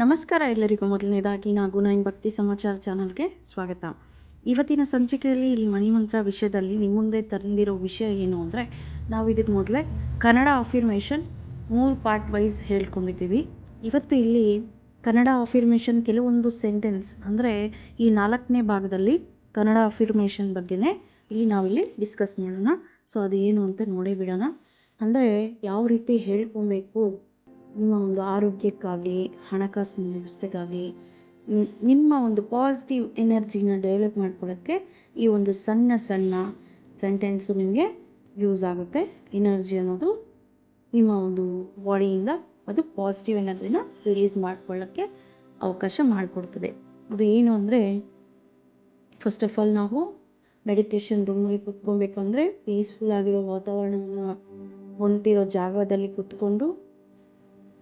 ನಮಸ್ಕಾರ ಎಲ್ಲರಿಗೂ. ಮೊದಲನೇದಾಗಿ ನಾಗು ನೈನ್ ಭಕ್ತಿ ಸಮಾಚಾರ ಚಾನಲ್ಗೆ ಸ್ವಾಗತ. ಇವತ್ತಿನ ಸಂಚಿಕೆಯಲ್ಲಿ ಇಲ್ಲಿ ಮಣಿಮಂತ್ರ ವಿಷಯದಲ್ಲಿ ನಿಮ್ಮ ಮುಂದೆ ತಂದಿರೋ ವಿಷಯ ಏನು ಅಂದರೆ, ನಾವು ಇದಕ್ಕೆ ಮೊದಲೇ ಕನ್ನಡ ಅಫಿರ್ಮೇಷನ್ ಮೂರು ಪಾರ್ಟ್ ವೈಸ್ ಹೇಳ್ಕೊಂಡಿದ್ದೀವಿ. ಇವತ್ತು ಇಲ್ಲಿ ಕನ್ನಡ ಅಫಿರ್ಮೇಷನ್ ಕೆಲವೊಂದು ಸೆಂಟೆನ್ಸ್ ಅಂದರೆ ಈ ನಾಲ್ಕನೇ ಭಾಗದಲ್ಲಿ ಕನ್ನಡ ಅಫಿರ್ಮೇಷನ್ ಬಗ್ಗೆನೇ ಇಲ್ಲಿ ನಾವಿಲ್ಲಿ ಡಿಸ್ಕಸ್ ಮಾಡೋಣ. ಸೊ ಅದು ಏನು ಅಂತ ನೋಡೇ ಬಿಡೋಣ. ಅಂದರೆ ಯಾವ ರೀತಿ ಹೇಳ್ಕೊಬೇಕು ನಿಮ್ಮ ಒಂದು ಆರೋಗ್ಯಕ್ಕಾಗಲಿ, ಹಣಕಾಸಿನ ವ್ಯವಸ್ಥೆಗಾಗಲಿ ನಿಮ್ಮ ಒಂದು ಪಾಸಿಟಿವ್ ಎನರ್ಜಿನ ಡೆವಲಪ್ ಮಾಡ್ಕೊಳ್ಳೋಕ್ಕೆ ಈ ಒಂದು ಸಣ್ಣ ಸಣ್ಣ ಸೆಂಟೆನ್ಸು ನಿಮಗೆ ಯೂಸ್ ಆಗುತ್ತೆ. ಎನರ್ಜಿ ಅನ್ನೋದು ನಿಮ್ಮ ಒಂದು ಬಾಡಿಯಿಂದ ಅದು ಪಾಸಿಟಿವ್ ಎನರ್ಜಿನ ರಿಲೀಸ್ ಮಾಡ್ಕೊಳ್ಳೋಕ್ಕೆ ಅವಕಾಶ ಮಾಡಿಕೊಡ್ತದೆ. ಅದು ಏನು ಅಂದರೆ ಫಸ್ಟ್ ಆಫ್ ಆಲ್ ನಾವು ಮೆಡಿಟೇಷನ್ ರೂಮ್ಗೆ ಕುತ್ಕೊಬೇಕಂದ್ರೆ ಪೀಸ್ಫುಲ್ ಆಗಿರೋ ವಾತಾವರಣವನ್ನು ಹೊಂದಿರೋ ಜಾಗದಲ್ಲಿ ಕೂತ್ಕೊಂಡು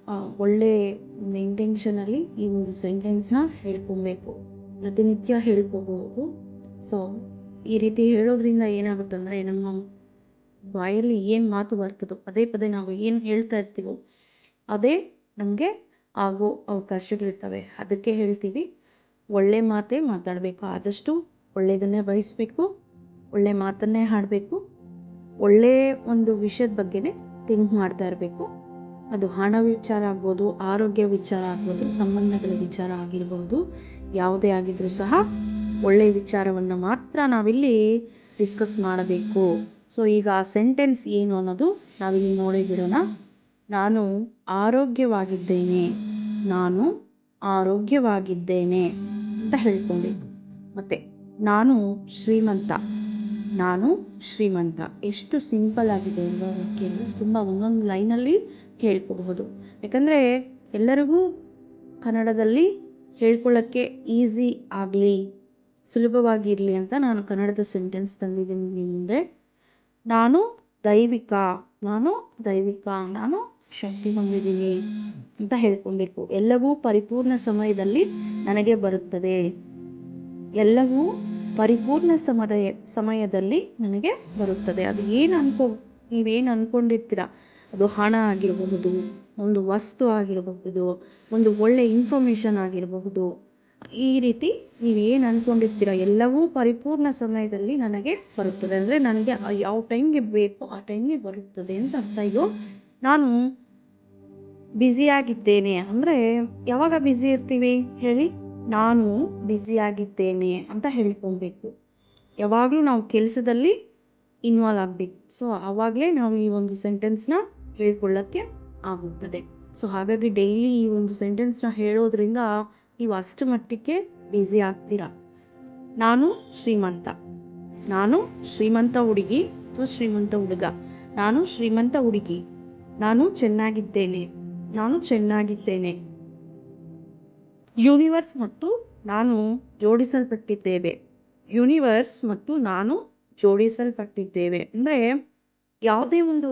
ಆ, ಒಳ್ಳೆ ಒಂದು ಇಂಟೆನ್ಷನಲ್ಲಿ ಈ ಒಂದು ಸೆಂಟೆನ್ಸ್ನ ಹೇಳ್ಕೊಬೇಕು. ಪ್ರತಿನಿತ್ಯ ಹೇಳ್ಕೊಬೋದು. ಸೊ ಈ ರೀತಿ ಹೇಳೋದ್ರಿಂದ ಏನಾಗುತ್ತಂದರೆ ನಮ್ಮ ಬಾಯಲ್ಲಿ ಏನು ಮಾತು ಬರ್ತದೋ ಪದೇ ಪದೇ ನಾವು ಏನು ಹೇಳ್ತಾ ಇರ್ತೀವೋ ಅದೇ ನಮಗೆ ಆಗೋ ಅವಕಾಶಗಳಿರ್ತವೆ. ಅದಕ್ಕೆ ಹೇಳ್ತೀವಿ ಒಳ್ಳೆ ಮಾತೇ ಮಾತಾಡಬೇಕು. ಆದಷ್ಟು ಒಳ್ಳೆಯದನ್ನೇ ಬಯಸಬೇಕು ಒಳ್ಳೆ ಮಾತನ್ನೇ ಹಾಡಬೇಕು ಒಳ್ಳೆಯ ಒಂದು ವಿಷಯದ ಬಗ್ಗೆನೇ ಥಿಂಕ್ ಮಾಡ್ತಾ ಇರಬೇಕು. ಅದು ಹಣ ವಿಚಾರ ಆಗ್ಬೋದು, ಆರೋಗ್ಯ ವಿಚಾರ ಆಗ್ಬೋದು, ಸಂಬಂಧಗಳ ವಿಚಾರ ಆಗಿರ್ಬೋದು, ಯಾವುದೇ ಆಗಿದ್ರೂ ಸಹ ಒಳ್ಳೆಯ ವಿಚಾರವನ್ನು ಮಾತ್ರ ನಾವಿಲ್ಲಿ ಡಿಸ್ಕಸ್ ಮಾಡಬೇಕು. ಸೊ ಈಗ ಆ ಸೆಂಟೆನ್ಸ್ ಏನು ಅನ್ನೋದು ನಾವಿಲ್ಲಿ ನೋಡಿ ಬಿಡೋಣ. ನಾನು ಆರೋಗ್ಯವಾಗಿದ್ದೇನೆ ನಾನು ಆರೋಗ್ಯವಾಗಿದ್ದೇನೆ ಅಂತ ಹೇಳ್ಕೊಬೇಕು ಮತ್ತು, ನಾನು ಶ್ರೀಮಂತ ನಾನು ಶ್ರೀಮಂತ. ಎಷ್ಟು ಸಿಂಪಲ್ ಆಗಿದೆ ಅಲ್ವಾ ವಾಕ್ಯ ತುಂಬ ಒಂದೊಂದು ಲೈನಲ್ಲಿ ಹೇಳ್ಕೋಬಹುದು. ಯಾಕಂದರೆ ಎಲ್ಲರಿಗೂ ಕನ್ನಡದಲ್ಲಿ ಹೇಳ್ಕೊಳ್ಳೋಕ್ಕೆ ಈಸಿ ಆಗಲಿ ಸುಲಭವಾಗಿರಲಿ ಅಂತ ನಾನು ಕನ್ನಡದ ಸೆಂಟೆನ್ಸ್ ತಂದಿದ್ದೀನಿ ಮುಂದೆ. ನಾನು ದೈವಿಕ ನಾನು ದೈವಿಕ, ನಾನು ಶಕ್ತಿ ಹೊಂದಿದ್ದೀನಿ ಅಂತ ಹೇಳ್ಕೊಬೇಕು. ಎಲ್ಲವೂ ಪರಿಪೂರ್ಣ ಸಮಯದಲ್ಲಿ ನನಗೆ ಬರುತ್ತದೆ. ಎಲ್ಲವೂ ಪರಿಪೂರ್ಣ ಸಮದಯ, ಸಮಯದಲ್ಲಿ ನನಗೆ ಬರುತ್ತದೆ. ಅದು ಏನು ಅನ್ಕೋ, ನೀವೇನು ಅಂದ್ಕೊಂಡಿರ್ತೀರ ಅದು ಹಣ ಆಗಿರಬಹುದು, ಒಂದು ವಸ್ತು ಆಗಿರಬಹುದು, ಒಂದು ಒಳ್ಳೆ ಇನ್ಫಾರ್ಮೇಷನ್ ಆಗಿರಬಹುದು. ಈ ರೀತಿ ನೀವು ಏನು ಅಂದ್ಕೊಂಡಿರ್ತೀರ ಎಲ್ಲವೂ ಪರಿಪೂರ್ಣ ಸಮಯದಲ್ಲಿ ನನಗೆ ಬರುತ್ತದೆ. ಅಂದರೆ ನನಗೆ ಯಾವ ಟೈಮ್ಗೆ ಬೇಕು ಆ ಟೈಮ್ಗೆ ಬರುತ್ತದೆ ಅಂತ ಅರ್ಥ. ಇದು ನಾನು ಬ್ಯುಸಿಯಾಗಿದ್ದೇನೆ ಅಂದರೆ ಯಾವಾಗ ಬ್ಯುಸಿ ಇರ್ತೀವಿ ಹೇಳಿ? ನಾನು ಬ್ಯುಸಿಯಾಗಿದ್ದೇನೆ ಅಂತ ಹೇಳ್ಕೊಬೇಕು. ಯಾವಾಗಲೂ ನಾವು ಕೆಲಸದಲ್ಲಿ ಇನ್ವಾಲ್ವ್ ಆಗಬೇಕು. ಸೊ ಆವಾಗಲೇ ನಾವು ಈ ಒಂದು ಸೆಂಟೆನ್ಸ್ನ ಹೇಳ್ಕೊಳ್ಳೋಕ್ಕೆ ಆಗುತ್ತದೆ. ಸೊ ಹಾಗಾಗಿ ಡೈಲಿ ಈ ಒಂದು ಸೆಂಟೆನ್ಸ್ನ ಹೇಳೋದ್ರಿಂದ ನೀವು ಅಷ್ಟು ಮಟ್ಟಿಗೆ ಬ್ಯುಸಿ ಆಗ್ತೀರಾ? ನಾನು ಶ್ರೀಮಂತ. ನಾನು ಶ್ರೀಮಂತ ಹುಡುಗಿ ಅಥವಾ ಶ್ರೀಮಂತ ಹುಡುಗ? ನಾನು ಶ್ರೀಮಂತ ಹುಡುಗಿ. ನಾನು ಚೆನ್ನಾಗಿದ್ದೇನೆ. ನಾನು ಚೆನ್ನಾಗಿದ್ದೇನೆ. ಯೂನಿವರ್ಸ್ ಮತ್ತು ನಾನು ಜೋಡಿಸಲ್ಪಟ್ಟಿದ್ದೇವೆ. ಯೂನಿವರ್ಸ್ ಮತ್ತು ನಾನು ಜೋಡಿಸಲ್ಪಟ್ಟಿದ್ದೇವೆ. ಅಂದರೆ ಯಾವುದೇ ಒಂದು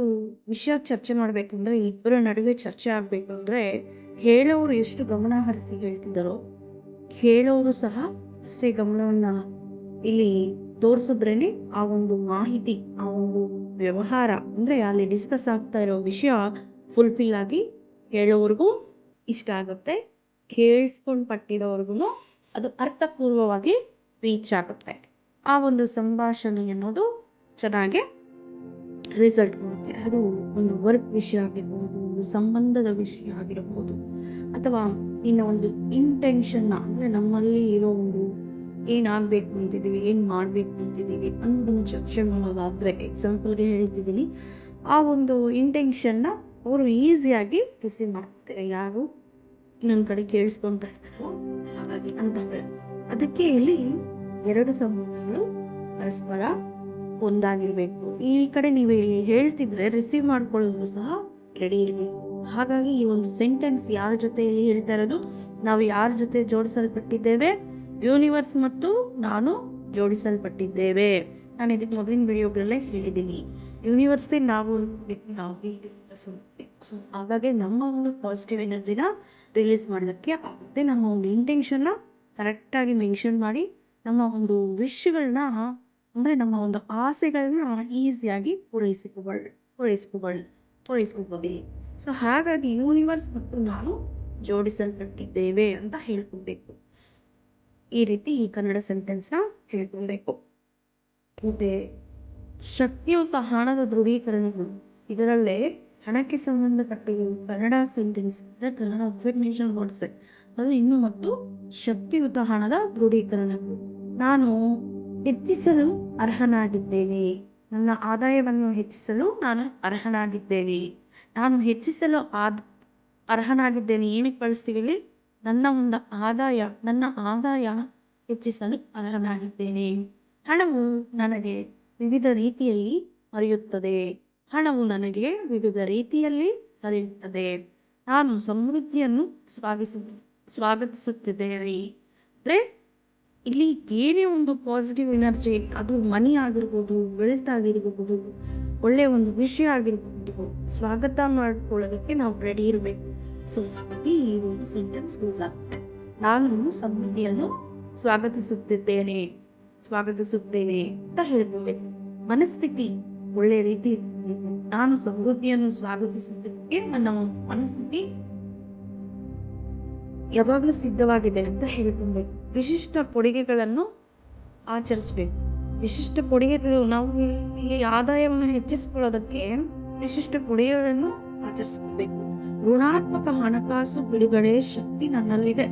ವಿಷಯ ಚರ್ಚೆ ಮಾಡಬೇಕಂದ್ರೆ, ಇಬ್ಬರ ನಡುವೆ ಚರ್ಚೆ ಆಗಬೇಕಂದ್ರೆ ಹೇಳೋರು ಎಷ್ಟು ಗಮನ ಹರಿಸಿ ಹೇಳ್ತಿದ್ದಾರೋ, ಕೇಳೋರು ಸಹ ಅಷ್ಟೇ ಗಮನವನ್ನು ಇಲ್ಲಿ ತೋರಿಸಿದ್ರೇ ಆ ಒಂದು ಮಾಹಿತಿ, ಆ ಒಂದು ವ್ಯವಹಾರ. ಅಂದರೆ ಅಲ್ಲಿ ಡಿಸ್ಕಸ್ ಆಗ್ತಾ ಇರೋ ವಿಷಯ ಫುಲ್ಫಿಲ್ ಆಗಿ ಹೇಳೋವ್ರಿಗೂ ಇಷ್ಟ ಆಗುತ್ತೆ. ಕೇಳಿಸ್ಕೊಂಡು ಪಟ್ಟಿರೋರ್ಗು ಅದು ಅರ್ಥಪೂರ್ವವಾಗಿ ರೀಚ್ ಆಗುತ್ತೆ. ಆ ಒಂದು ಸಂಭಾಷಣೆ ಅನ್ನೋದು ಚೆನ್ನಾಗಿ ರಿಸಲ್ಟ್ ಕೊಡುತ್ತೆ ಅದು ಒಂದು ವರ್ಕ್ ವಿಷಯ ಆಗಿರ್ಬೋದು, ಒಂದು ಸಂಬಂಧದ ವಿಷಯ ಆಗಿರ್ಬೋದು. ಅಥವಾ ಇನ್ನು ಒಂದು ಇಂಟೆನ್ಷನ್ನ ಅಂದರೆ ನಮ್ಮಲ್ಲಿ ಇರೋ ಒಂದು ಏನಾಗಬೇಕು ಅಂತಿದ್ದೀವಿ, ಏನು ಮಾಡಬೇಕು ಅಂತಿದ್ದೀವಿ ಮಾಡೋದಾದರೆ ಎಕ್ಸಾಂಪಲ್ಗೆ ಹೇಳ್ತಿದ್ದೀನಿ. ಆ ಒಂದು ಇಂಟೆನ್ಷನ್ನ ಅವರು ಈಸಿಯಾಗಿ ರಿಸೀವ್ ಮಾಡ್ತಾರೆ. ಯಾರು? ನನ್ನ ಕಡೆ ಕೇಳಿಸ್ಕೊಳ್ತಾ ಇರ್ತಾರೋ ಹಾಗಾಗಿ ಅಂತ ಅದಕ್ಕೆ ಇಲ್ಲಿ ಎರಡು ಸಂಬಂಧಗಳು ಪರಸ್ಪರ ಒಂದಾಗಿರಬೇಕು. ಈ ಕಡೆ ನೀವು ಹೇಳ್ತಿದ್ರೆ ರಿಸೀವ್ ಮಾಡ್ಕೊಳ್ಳೋದು ಸಹ ರೆಡಿ ಇರಬೇಕು. ಹಾಗಾಗಿ ಈ ಒಂದು ಸೆಂಟೆನ್ಸ್ ಯಾರ ಜೊತೆ ಹೇಳ್ತಾ ಇರೋದು? ನಾವು ಯಾರ ಜೊತೆ ಜೋಡಿಸಲ್ಪಟ್ಟಿದ್ದೇವೆ? ಯೂನಿವರ್ಸ್ ಮತ್ತು ನಾನು ಜೋಡಿಸಲ್ಪಟ್ಟಿದ್ದೇವೆ. ನಾನು ಇದಕ್ಕೆ ಮೊದಲಿನ ವಿಡಿಯೋಗಳಲ್ಲೇ ಹೇಳಿದ್ದೀನಿ. ಯೂನಿವರ್ಸೇ ನಾವು. ಸೊ ಹಾಗಾಗಿ ನಮ್ಮ ಒಂದು ಪಾಸಿಟಿವ್ ಎನರ್ಜಿನ ರಿಲೀಸ್ ಮಾಡೋದಕ್ಕೆ ಆಗುತ್ತೆ ನಮ್ಮ ಒಂದು ಇಂಟೆನ್ಷನ್ನ ಕರೆಕ್ಟಾಗಿ ಮೆನ್ಷನ್ ಮಾಡಿ, ನಮ್ಮ ಒಂದು ವಿಶ್ಗಳನ್ನ ಅಂದರೆ ನಮ್ಮ ಒಂದು ಆಸೆಗಳನ್ನ ಈಸಿಯಾಗಿ ಪೂರೈಸಿಕೊಳ್ಳ ಪೂರೈಸ್ಕೊಬಳ್ ಪೂರೈಸ್ಕೊಬೋದು ಸೊ ಹಾಗಾಗಿ ಯೂನಿವರ್ಸ್ ಮತ್ತು ನಾನು ಜೋಡಿಸಲ್ಪಟ್ಟಿದ್ದೇವೆ ಅಂತ ಹೇಳ್ಕೊಬೇಕು. ಈ ರೀತಿ ಈ ಕನ್ನಡ ಸೆಂಟೆನ್ಸ್ನ ಹೇಳ್ಕೊಬೇಕು. ಮತ್ತೆ ಶಕ್ತಿಯುತ ಹಣದ ದೃಢೀಕರಣಗಳು ಇದರಲ್ಲೇ ಹಣಕ್ಕೆ ಸಂಬಂಧಪಟ್ಟಿರುವ ಕನ್ನಡ ಸೆಂಟೆನ್ಸ್ ಅಂದರೆ ಕನ್ನಡ ಅಫರ್ಮೇಷನ್ ವರ್ಡ್ಸ್ ಅದು ಇನ್ನು ಮತ್ತು ಶಕ್ತಿಯುತ ಹಣದ ದೃಢೀಕರಣ ನಾನು ಹೆಚ್ಚಿಸಲು ಅರ್ಹನಾಗಿದ್ದೇನೆ ನನ್ನ ಆದಾಯವನ್ನು ಹೆಚ್ಚಿಸಲು ನಾನು ಅರ್ಹನಾಗಿದ್ದೇನೆ ನಾನು ಹೆಚ್ಚಿಸಲು ಆದ, ಅರ್ಹನಾಗಿದ್ದೇನೆ. ಏನಕ್ಕೆ ಬಳಸ್ತೀವಿ ನನ್ನ ಒಂದು ಆದಾಯ, ನನ್ನ ಆದಾಯ ಹೆಚ್ಚಿಸಲು ಅರ್ಹನಾಗಿದ್ದೇನೆ. ಹಣವು ನನಗೆ ವಿವಿಧ ರೀತಿಯಲ್ಲಿ ಹರಿಯುತ್ತದೆ. ಹಣವು ನನಗೆ ವಿವಿಧ ರೀತಿಯಲ್ಲಿ ಹರಿಯುತ್ತದೆ. ನಾನು ಸಮೃದ್ಧಿಯನ್ನು ಸ್ವಾಗತಿಸು ಸ್ವಾಗತಿಸುತ್ತಿದ್ದೇನೆ. ಅಂದರೆ ಇಲ್ಲಿ ಏನೇ ಒಂದು ಪಾಸಿಟಿವ್ ಎನರ್ಜಿ ಅದು ಮನಿ ಆಗಿರ್ಬೋದು ವೆಲ್ತ್ ಆಗಿರ್ಬೋದು ಒಳ್ಳೆಯ ಒಂದು ವಿಷಯ ಆಗಿರ್ಬೋದು, ಸ್ವಾಗತ ಮಾಡ್ಕೊಳ್ಳೋದಕ್ಕೆ ನಾವು ರೆಡಿ ಇರಬೇಕು. ಸೊ ಈ ಒಂದು ಸೆಂಟೆನ್ಸ್ ಯೂಸ್ ಆಗುತ್ತೆ ನಾನು ಸಮೃದ್ಧಿಯನ್ನು ಸ್ವಾಗತಿಸುತ್ತಿದ್ದೇನೆ, ಸ್ವಾಗತಿಸುತ್ತೇನೆ ಅಂತ ಹೇಳ್ಬೋದು ಮನಸ್ಥಿತಿ ಒಳ್ಳೆಯ ರೀತಿ ನಾನು ಸಮೃದ್ಧಿಯನ್ನು ಸ್ವಾಗತಿಸುತ್ತಿದ್ದಕ್ಕೆ ನನ್ನ ಮನಸ್ಥಿತಿ ಯಾವಾಗಲೂ ಸಿದ್ಧವಾಗಿದೆ ಅಂತ ಹೇಳ್ಕೊಬೇಕು ವಿಶಿಷ್ಟ ಕೊಡುಗೆಗಳನ್ನು ಆಚರಿಸ್ಬೇಕು. ವಿಶಿಷ್ಟ ಕೊಡುಗೆಗಳು ನಾವು ಈ ಆದಾಯವನ್ನು ಹೆಚ್ಚಿಸ್ಕೊಳ್ಳೋದಕ್ಕೆ ವಿಶಿಷ್ಟ ಕೊಡುಗೆಗಳನ್ನು ಆಚರಿಸ್ಕೋಬೇಕು ಋಣಾತ್ಮಕ ಹಣಕಾಸು ಬಿಡುಗಡೆ ಶಕ್ತಿ ನನ್ನಲ್ಲಿದೆ.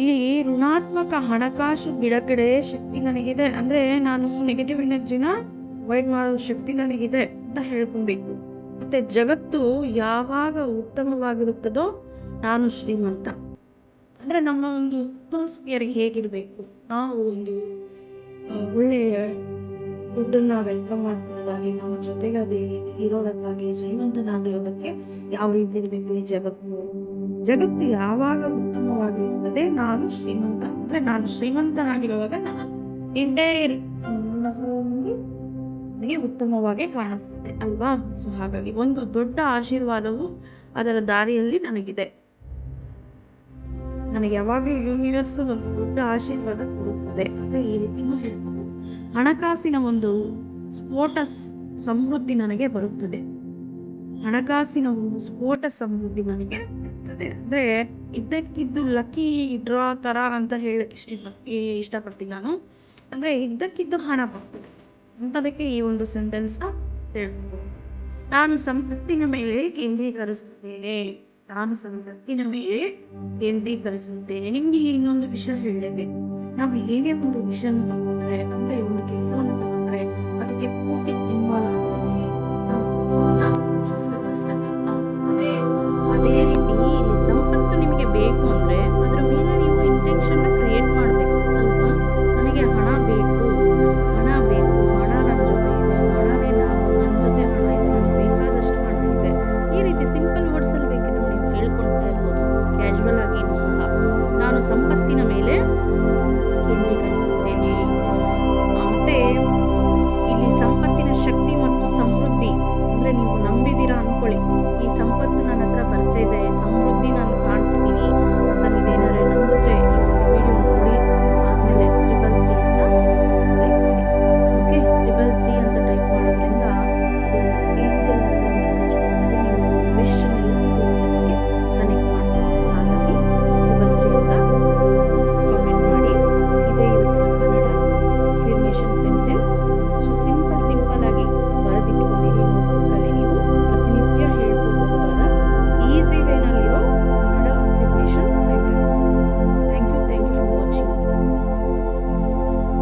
ಇಲ್ಲಿ ಋಣಾತ್ಮಕ ಹಣಕಾಸು ಬಿಡುಗಡೆ ಶಕ್ತಿ ನನಗಿದೆ. ಅಂದ್ರೆ ನಾನು ನೆಗೆಟಿವ್ ಎನರ್ಜಿನ ಅವಾಯ್ಡ್ ಮಾಡೋ ಶಕ್ತಿ ನನಗಿದೆ ಅಂತ ಹೇಳ್ಕೊಬೇಕು. ಮತ್ತೆ ಜಗತ್ತು ಯಾವಾಗ ಉತ್ತಮವಾಗಿರುತ್ತದೋ ನಾನು ಶ್ರೀಮಂತ. ಅಂದ್ರೆ ನಮ್ಮ ಒಂದು ಅಟ್ಮಾಸ್ಫಿಯರ್ ಹೇಗಿರಬೇಕು? ನಾವು ಒಂದು ಒಳ್ಳೆಯ ದುಡ್ಡನ್ನ ವೆಲ್ಕಮ್ ಮಾಡೋದಾಗಿ ನಮ್ಮ ಜೊತೆಗೆ ಅದೇ ಇರೋದಕ್ಕಾಗಿ ಶ್ರೀಮಂತನಾಗಿರೋದಕ್ಕೆ ಯಾವ ರೀತಿ ಇರಬೇಕು ಈ ಜಗತ್ತು? ಜಗತ್ತು ಯಾವಾಗ ಉತ್ತಮವಾಗಿರುತ್ತದೆ ನಾನು ಶ್ರೀಮಂತ. ಅಂದ್ರೆ ನಾನು ಶ್ರೀಮಂತನಾಗಿರುವಾಗ ನನ್ನ ಎಂಟೈರ್ ನನಗೆ ಉತ್ತಮವಾಗಿ ಕಾಣಿಸ್ತದೆ ಅಲ್ವಾ? ಸೊ ಹಾಗಾಗಿ ಒಂದು ದೊಡ್ಡ ಆಶೀರ್ವಾದವು ಅದರ ದಾರಿಯಲ್ಲಿ ನನಗಿದೆ. ನನಗೆ ಯಾವಾಗಲೂ ಯೂನಿವರ್ಸ್ ಒಂದು ದೊಡ್ಡ ಆಶೀರ್ವಾದ ಕೊಡುತ್ತದೆ ಈ ರೀತಿ ಹಣಕಾಸಿನ ಒಂದು ಸ್ಫೋಟಸ್ ಸಮೃದ್ಧಿ ನನಗೆ ಬರುತ್ತದೆ. ಹಣಕಾಸಿನ ಒಂದು ಸ್ಫೋಟ ಸಮೃದ್ಧಿ ನನಗೆ ಬರುತ್ತದೆ. ಅಂದ್ರೆ ಇದ್ದಕ್ಕಿದ್ದು ಲಕ್ಕಿ ಡ್ರಾ ತರ ಅಂತ ಹೇಳಕ್ ಇಷ್ಟ ಇಷ್ಟಪಡ್ತೀನಿ ನಾನು. ಅಂದ್ರೆ ಇದ್ದಕ್ಕಿದ್ದು ಹಣ ಬರ್ತದೆ ಅಂತದಕ್ಕೆ ಈ ಒಂದು ಸೆಂಟೆನ್ಸ್ನ ಹೇಳ್ಬೋದು. ನಾನು ಸಂಪತ್ತಿನ ಮೇಲೆ ಕೇಂದ್ರೀಕರಿಸುತ್ತೇನೆ. ನಾನು ನಮಗೆ ಕೇಂದ್ರೀಕರಿಸುತ್ತೆ ನಿಮ್ಗೆ ಇನ್ನೊಂದು ವಿಷಯ ಹೇಳಬೇಕು ನಾವು ಏನೇ ಒಂದು ವಿಷಯ ತಗೊಂಡ್ರೆ ಒಂದು ಕೆಲಸವನ್ನು